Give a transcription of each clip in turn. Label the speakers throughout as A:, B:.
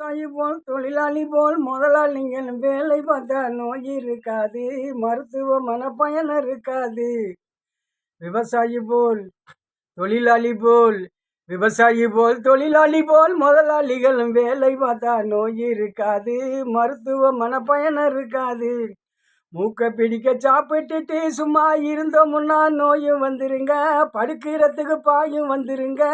A: விவசாயி போல் தொழிலாளி போல் முதலாளிங்கள் வேலை பார்த்தா நோய் இருக்காது மருத்துவ மனப்பயன் இருக்காது. விவசாயி போல் தொழிலாளி போல் விவசாயி போல் தொழிலாளி போல் முதலாளிகளும் வேலை பார்த்தா நோய் இருக்காது மருத்துவ மனப்பயன் இருக்காது. மூக்க பிடிக்க சாப்பிட்டுட்டு சும்மா இருந்தோம்னா நோயும் வந்துருங்க படுக்கிறதுக்கு பாயும் வந்துருங்க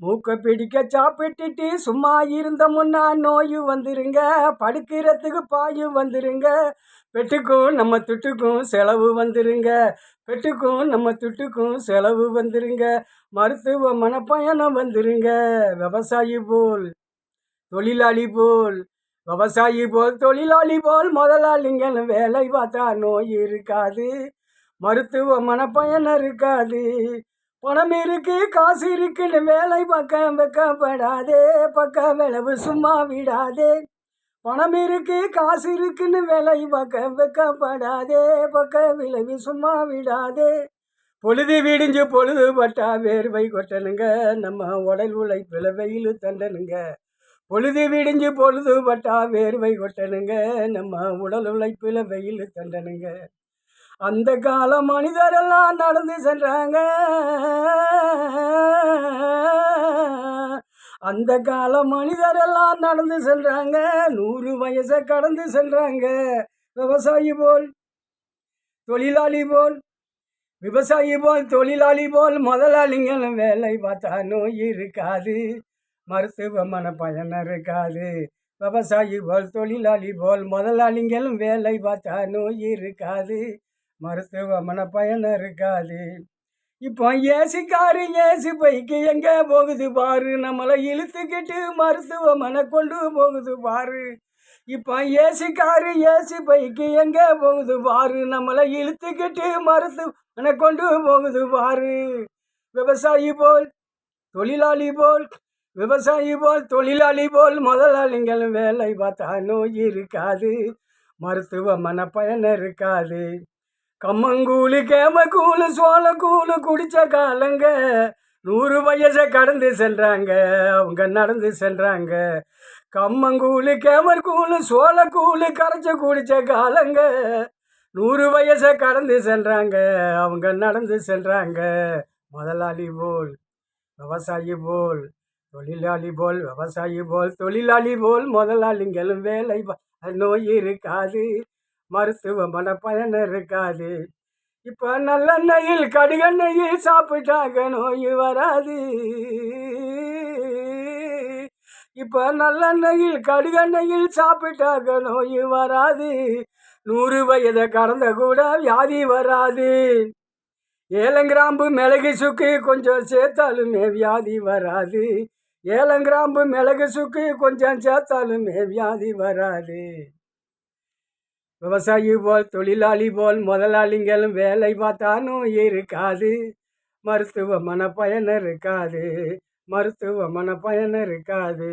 A: மூக்க பிடிக்க சாப்பிட்டுட்டு சும்மா இருந்தோமுன்னா நோய் வந்துருங்க படுக்கிறதுக்கு பாயும் வந்துருங்க. பெட்டுக்கும் நம்ம துட்டுக்கும் செலவு வந்துருங்க பெட்டுக்கும் நம்ம துட்டுக்கும் செலவு வந்துருங்க. மருத்துவ மனப்பயணம் வந்துருங்க விவசாயி போல் தொழிலாளி போல் விவசாயி போல் தொழிலாளி போல் முதலாளிங்கன்னு வேலை பார்த்தா நோய் இருக்காது மருத்துவ மனப்பயணம் இருக்காது. பணம் இருக்கு காசு இருக்குன்னு வேலை பக்கம் வைக்கப்படாதே பக்க விளவு சும்மா விடாதே. பணம் இருக்கு காசு இருக்குன்னு வேலை பக்கம் வைக்கப்படாதே பக்க விளைவு சும்மா விடாதே. பொழுது விடிஞ்சு பொழுது பட்டா வேர்வை கொட்டனுங்க நம்ம உடல் உழைப்பில் வெயில் தண்டனுங்க பொழுது விடிஞ்சு பொழுது பட்டா வேர்வை கொட்டனுங்க நம்ம உடல் உழைப்பில் வெயில் தண்டனுங்க அந்த கால மனிதரெல்லாம் நடந்து சென்றாங்க. அந்த கால மனிதரெல்லாம் நடந்து செல்றாங்க நூறு வயசை கடந்து செல்றாங்க விவசாயி போல் தொழிலாளி போல் விவசாயி போல் தொழிலாளி போல் முதலாளிங்களும் வேலை பார்த்தா நோய் இருக்காது. மருத்துவமன பயன் இருக்காது. விவசாயி போல் தொழிலாளி போல் முதலாளிங்களும் வேலை பார்த்தா நோய் இருக்காது. மருத்துவமனை பயன் இருக்காது இப்போ ஏசி காரு ஏசி பைக்கு எங்கே போகுது பாரு. நம்மளை இழுத்துக்கிட்டு மருத்துவமனை கொண்டு போகுது பாரு. இப்போ ஏசி காரு ஏசி பைக்கு எங்கே போகுது பாரு. நம்மளை இழுத்துக்கிட்டு மருத்துவமனை கொண்டு போகுது பாரு. விவசாயி போல் தொழிலாளி போல் விவசாயி போல் தொழிலாளி போல் முதலாளிகள் வேலை பார்த்தா நோய் இருக்காது. மருத்துவமனை பயன் இருக்காது கம்மங்கூழி கேமக்கூழு சோளக்கூழு குடித்த காலங்க. நூறு வயசை கடந்து சென்றாங்க அவங்க நடந்து சென்றாங்க. கம்மங்கூழு கேமர்கூழு சோளக்கூழு கரைச்ச குடித்த காலங்க. நூறு வயசை கடந்து சென்றாங்க அவங்க நடந்து சென்றாங்க. முதலாளி போல் விவசாயி போல் தொழிலாளி போல் விவசாயி போல் தொழிலாளி போல் முதலாளிங்களும் வேலை நோய் இருக்காது. மருத்துவமனை பயன் இருக்காது இப்போ நல்லெண்ணெயில் கடுகெண்ணெயில் சாப்பிட்டாக நோய் வராது. இப்போ நல்லெண்ணெயில் கடுகெண்ணெயில் சாப்பிட்டாக நோய் வராது. நூறு வயதை கடந்த கூட வியாதி வராது. ஏலங்கிராம்பு மிளகு சுக்கு கொஞ்சம் சேர்த்தாலுமே வியாதி வராது. ஏலங்கிராம்பு மிளகு சுக்கு கொஞ்சம் சேர்த்தாலுமே வியாதி வராது. விவசாயி போல் தொழிலாளி போல் முதலாளிங்களும் வேலை பார்த்தாலும் இருக்காது. மருத்துவ மனப்பயன் இருக்காது. மருத்துவ மனப்பயன் இருக்காது.